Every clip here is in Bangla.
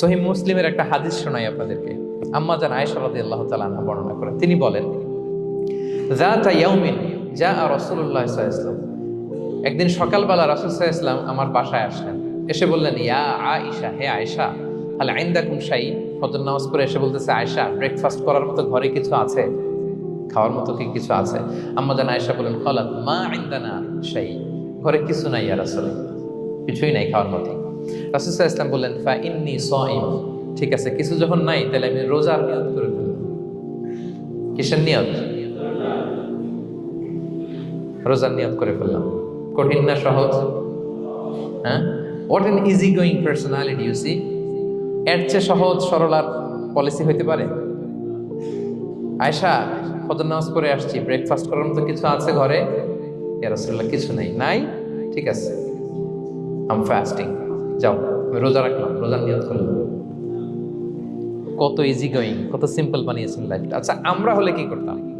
সহিম মুসলিমের একটা হাদিস শোনাই আপনাদেরকে। আম্মা জান আয়েশা রাদিয়াল্লাহু তাআলা বর্ণনা করেন। তিনি বলেন, যাতা ইয়াউমিন যা সাল্লাল্লাহু আলাইহি একদিন সকালবেলা রাসূল আলাইহি ওয়াসাল্লাম আমার বাসায় আসলেন। এসে বললেন, ইয়া আয়েশা, হে আয়েশা আল আইন্দাকুম শাই ফজর নামাজ পড়ে এসে বলতেছে, আয়েশা ব্রেকফাস্ট করার মতো ঘরে কিছু আছে? খাওয়ার মতো কি কিছু আছে? আম্মা জান আয়েশা বলেন কলাত মা ইন্দানা শাই ঘরে কিছু নাই ইয়া রাসূলুল্লাহ কিছুই নাই খাওয়ার মতো। আলাইহি ওয়াসাল্লাম বললেন, ফা ইন্নী সাইম ঠিক আছে, কিছু যখন নাই, তাহলে আমি রোজার নিয়ত করে ফেললাম কিসের নিয়ত? রোজার নিয়ত করে ফেললাম। কঠিন না সহজ? হ্যাঁ? What an easy going personality you see এর চেয়ে সহজ, সরল আর পলিসি হইতে পারে? আয়সা ফজর নামাজ পড়ে আসছি ব্রেকফাস্ট করার মতো কিছু আছে ঘরে? রসুল্লাহ কিছু নেই। নাই? ঠিক আছে। আম ফাস্টিং যাও রোজা রাখলাম রোজার নিয়ত করলাম। কত ইজি গোয়িং কত সিম্পল বানিয়েছেন লাইফটা আচ্ছা আমরা হলে কি করতাম?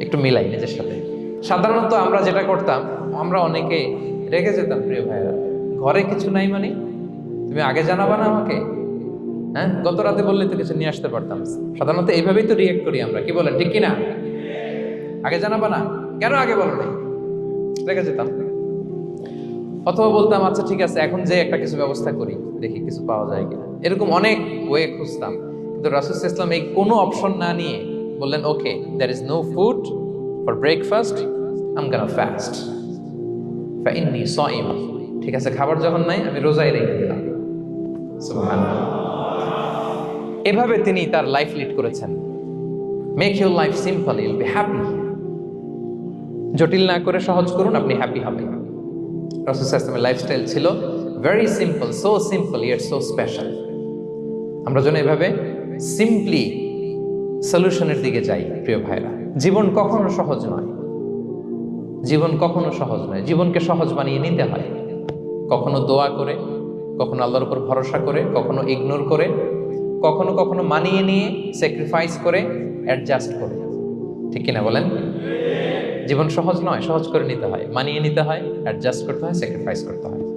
একটু মিলাই, নিজের সাথে। সাধারণত আমরা যেটা করতাম, আমরা অনেকে রেগে যেতাম, প্রিয় ভাইরা ঘরে কিছু নাই মানে? তুমি আগে জানাবা না আমাকে? হ্যাঁ? গত রাতে বললে তো কিছু নিয়ে আসতে পারতাম। সাধারণত এইভাবেই তো রিয়েক্ট করি আমরা, কি বলেন, ঠিক কিনা? আগে জানাবা না? কেন আগে বলো নাই? রেগে যেতাম। অথবা বলতাম আচ্ছা ঠিক আছে, এখন যে একটা কিছু ব্যবস্থা করি, দেখি কিছু পাওয়া যায় কিনা। এরকম অনেক ওয়ে খুঁজতাম। কিন্তু রাসুল ইসলাম এই কোনো অপশন না নিয়ে বললেন okay there is no food for breakfast আম ফাইন্নি সাইম ঠিক আছে, খাবার যখন নাই, আমি রোজাই রেখে দিলাম। এভাবে তিনি তার লাইফ লিড করেছেন। Make your life simple you'll be happy জটিল না করে সহজ করুন, আপনি হ্যাপি হবেন। রসুলের লাইফস্টাইল ছিল very simple so simple yet so special আমরা যেন এভাবে সিম্পলি সলিউশনের দিকে যাই, প্রিয় ভাইরা জীবন কখনো সহজ নয়। জীবন কখনো সহজ নয়। জীবনকে সহজ বানিয়ে নিতে হয়। কখনো দোয়া করে, কখনো আল্লাহর উপর ভরসা করে, কখনো ইগনোর করে, কখনো কখনো মানিয়ে নিয়ে স্যাক্রিফাইস করে অ্যাডজাস্ট করে। ঠিক কিনা বলেন? জীবন সহজ নয়, সহজ করে নিতে হয়। মানিয়ে নিতে হয় অ্যাডজাস্ট করতে হয় স্যাক্রিফাইস করতে হয়।